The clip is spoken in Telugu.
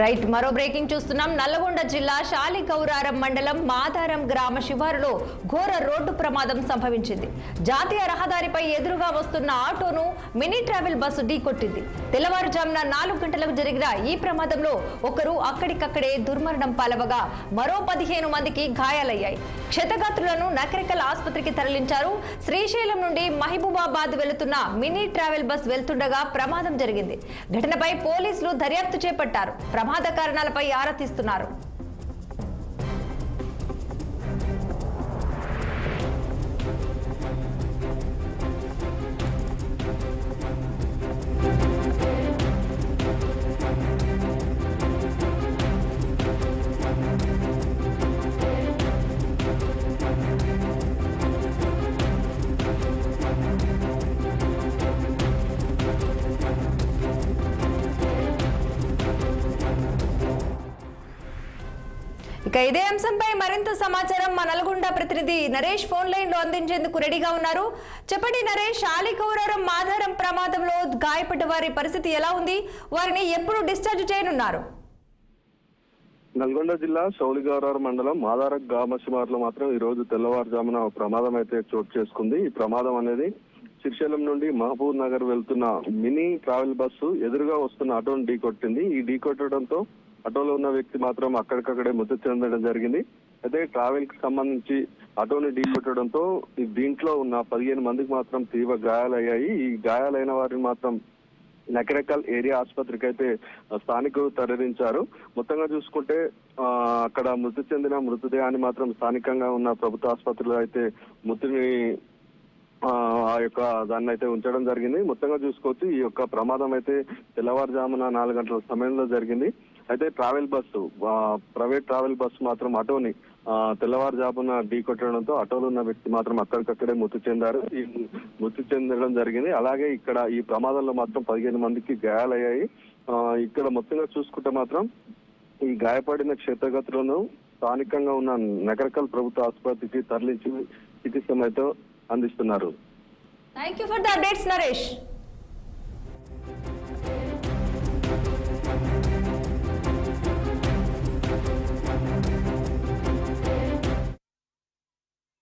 రైట్ మరో బ్రేకింగ్ చూస్తున్నాం. నల్లగొండ జిల్లా శాలిగౌరారం మండలం మాదారం గ్రామ శివారులో ఘోర రోడ్డు ప్రమాదం సంభవించింది. జాతీయ రహదారిపై ఎదురుగా వస్తున్న ఆటోను మినీ ట్రావెల్ బస్సు ఢీకొట్టింది తెల్లవారుజామున నాలుగు గంటలకు జరిగిన ఈ ప్రమాదంలో ఒకరు అక్కడికక్కడే దుర్మరణం పాలవగా మరో పదిహేను మందికి గాయాలయ్యాయి. క్షతగాత్రులను నకరికల్ ఆసుపత్రికి తరలించారు. శ్రీశైలం నుండి మహబూబాబాద్ వెళుతున్న మినీ ట్రావెల్ బస్ వెళ్తుండగా ప్రమాదం జరిగింది. ఘటనపై పోలీసులు దర్యాప్తు చేపట్టారు. ప్రమాద కారణాలపై ఆరా తీస్తున్నారు. ఇక ఇదే అంశంపై మరింత సమాచారం మా నల్గొండ ప్రతినిధి నరేష్ ఫోన్ లైన్లో అందించేందుకు రెడీగా ఉన్నారు. చెప్పండి నరేష్ ఆలికౌరారం మాధారం ప్రమాదంలో గాయపడ్డ వారి పరిస్థితి ఎలా ఉంది? వారిని ఎప్పుడు డిశ్చార్జ్ చేయనున్నారు? నల్గొండ జిల్లా శౌలిగౌరారు మండలం మాదార గ్రామ శివారులో మాత్రం ఈ రోజు తెల్లవారుజామున ప్రమాదం అయితే చోటు చేసుకుంది. ఈ ప్రమాదం అనేది శ్రీశైలం నుండి మహబూబ్ నగర్ వెళ్తున్న మినీ ట్రావెల్ బస్సు ఎదురుగా వస్తున్న ఆటోను ఢీకొట్టింది ఈ ఢీకొట్టడంతో ఆటోలో ఉన్న వ్యక్తి మాత్రం అక్కడికక్కడే మృతి చెందడం జరిగింది. అయితే ట్రావెల్కి సంబంధించి ఆటోని ఢీకొట్టడంతో కొట్టడంతో దీంట్లో ఉన్న పదిహేను మందికి మాత్రం తీవ్ర గాయాలయ్యాయి. ఈ గాయాలైన వారిని మాత్రం నకరకల్ ఏరియా ఆసుపత్రికి అయితే స్థానికులు తరలించారు. మొత్తంగా చూసుకుంటే అక్కడ మృతి చెందిన మృతదేహాన్ని మాత్రం స్థానికంగా ఉన్న ప్రభుత్వ ఆసుపత్రిలో అయితే మృతిని ఆ యొక్క దాన్ని అయితే ఉంచడం జరిగింది. మొత్తంగా చూసుకోవచ్చు ఈ యొక్క ప్రమాదం అయితే తెల్లవారుజామున నాలుగు గంటల సమయంలో జరిగింది. అయితే travel bus private travel bus మాత్రం ఆటోని తెల్లవారుజామున ఢీ కొట్టడంతో ఆటోలో ఉన్న వ్యక్తి మాత్రం అక్కడికక్కడే మృతి చెందారు. ఈ మృతి చెందడం జరిగింది. అలాగే ఇక్కడ ఈ ప్రమాదంలో మాత్రం పదిహేను మందికి గాయాలయ్యాయి. ఇక్కడ మొత్తంగా చూసుకుంటే మాత్రం ఈ గాయపడిన క్షేత్రగతులను స్థానికంగా ఉన్న నగరకల్ ప్రభుత్వ ఆసుపత్రికి తరలించి చికిత్స అయితే అందిస్తున్నారు. Thank you for the updates Naresh